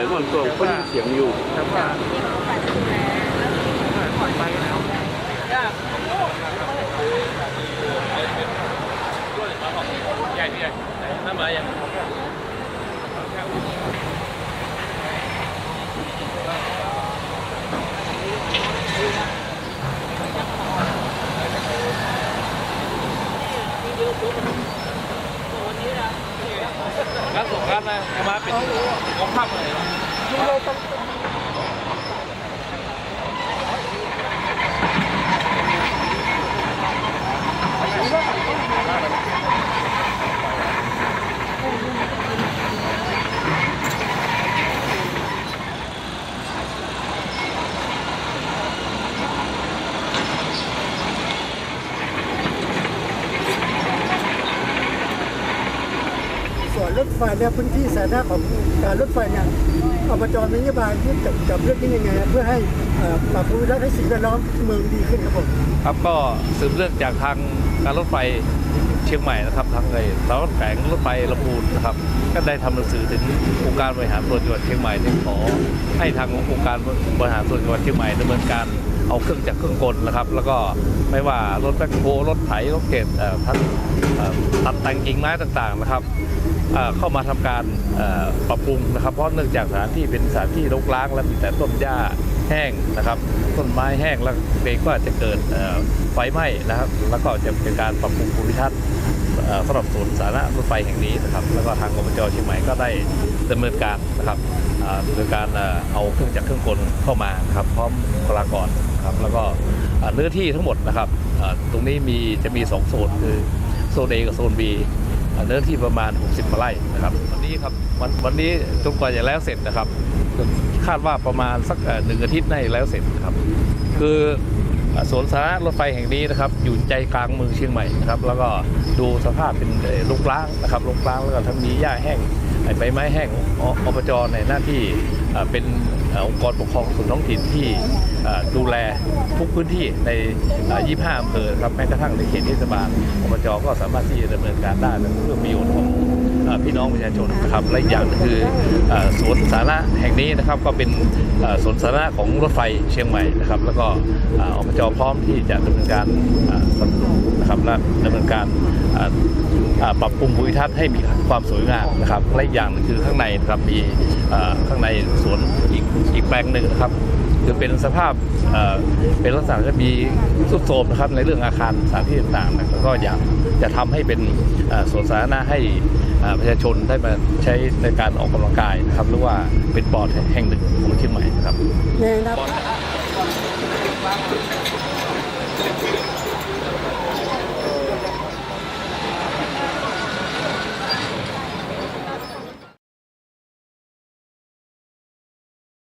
อมันก็คนเสียงอยู่แต่ว่าปล่อยไปแล้วใหญ่พี่ใหญ่น้ำมายัง ร้านสงร้านนะมาเป็นของภาพเลยส่วน รถไฟเนี่ยพื้นที่สาธารณะของการรถไฟเนี่ยอบจมีนโยบายที่กับกับเรื่องนี้ยังไงเพื่อให้ปรับปรุงและให้สิ่งแวดล้อมเมืองดีขึ้นครับผมครับก็สืบเรื่องจากทางการรถไฟเชียงใหม่นะครับทางไอ้สารวัตรแขวงรถไฟลำพูนนะครับก็ได้ทำหนังสือถึงองค์การบริหารส่วนจังหวัดเชียงใหม่ที่ขอให้ทางองค์การบริหารส่วนจังหวัดเชียงใหม่ดำเนินการ เอาเครื่องจักรเครื่องกลนะครับ แล้วก็ไม่ว่ารถแบ็คโฮรถไถรถเกตทั้งตัดแต่งกิ่งไม้ต่างๆนะครับเเข้ามาทำการปรับปรุงนะครับ เพราะเนื่องจากสถานที่เป็นสถานที่รกร้าง และมีแต่ต้นหญ้าแห้งนะครับ ต้นไม้แห้งแล้วเกรงว่าจะเกิดไฟไหม้นะครับ แล้วก็จะเป็นการปรับปรุงภูมิทัศน์สำหรับสวนสาธารณะรถไฟแห่งนี้นะครับ แล้วก็ทางอบจเชียงใหม่ก็ได้ดำเนินการนะครับ โดยการเอาเครื่องจักรเครื่องกลเข้ามาครับพร้อมบุคลากรครับแล้วก็เนื้อที่ทั้งหมดนะครับตรงนี้มีจะมีสองโซนคือโซน A กับโซน B เนื้อที่ประมาณ 60กว่าไร่นะครับวันนี้ครับวันวันนี้จนกว่าจะแล้วเสร็จนะครับคาดว่าประมาณสักหนึ่งอาทิตย์น่าจะแล้วเสร็จครับ คือสวนสาธารณะรถไฟแห่งนี้นะครับ อยู่ใจกลางเมืองเชียงใหม่นะครับ แล้วก็ดูสภาพเป็นเอ่อรกร้างนะครับรกร้างแล้วก็ทั้งมีหญ้าแห้ง ใบไม้แห้งออบจในหน้าที่เป็นองค์กรปกครองส่วนท้องถิ่นที่ดูแลทุกพื้นที่ใน 25 อำเภอครับแม้กระทั่งในเขตเทศบาลอบจก็สามารถที่จะดำเนินการได้เพื่อประโยชน์ของ พี่น้องประชาชนนะครับและอีกอย่างคือสวนสาธารณะแห่งนี้นะครับก็เป็นสวนสาธารณะของรถไฟเชียงใหม่นะครับ แล้วก็เอ่ออบจพร้อมที่จะดำเนินการสนับสนุนนะครับและดำเนินการปรับปรุงภูมิทัศน์ให้มีความสวยงามนะครับและอีกอย่างคือข้างในนะครับมีข้างในสวนอีกอีกแปลงหนึ่งนะครับ คือเป็นสภาพเป็นลักษณะที่มีสุดโทมนะครับในเรื่องอาคารสถานที่ต่างๆนะครับก็อยากจะทำให้เป็นสวนสาธารณะให้ประชาชนได้มาใช้ในการออกกำลังกายนะครับหรือว่าเป็นปอดแห่งหนึ่งของเชียงใหม่นะครับในอนาคต